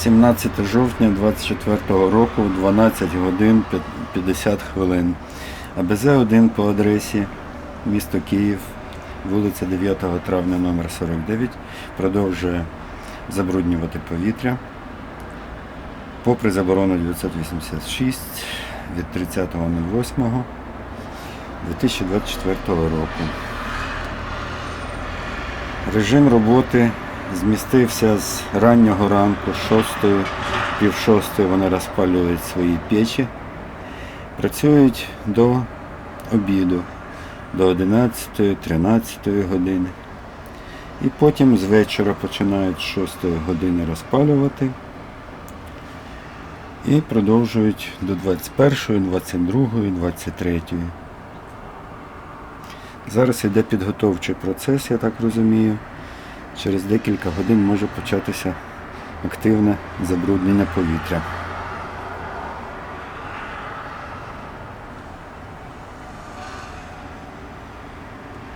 17 жовтня 24 року, 12 годин 50 хвилин. АБЗ-1 по адресі місто Київ, вулиця 9 травня номер 49 продовжує забруднювати повітря. Попри заборону 986 від 30.08 2024 року. Режим роботи змістився з раннього ранку, з 6, пів шостої вони розпалюють свої печі, працюють до обіду, до 11-13 години. І потім з вечора починають з 6 години розпалювати і продовжують до 21, 22, 23. Зараз йде підготовчий процес, я так розумію. Через декілька годин може початися активне забруднення повітря.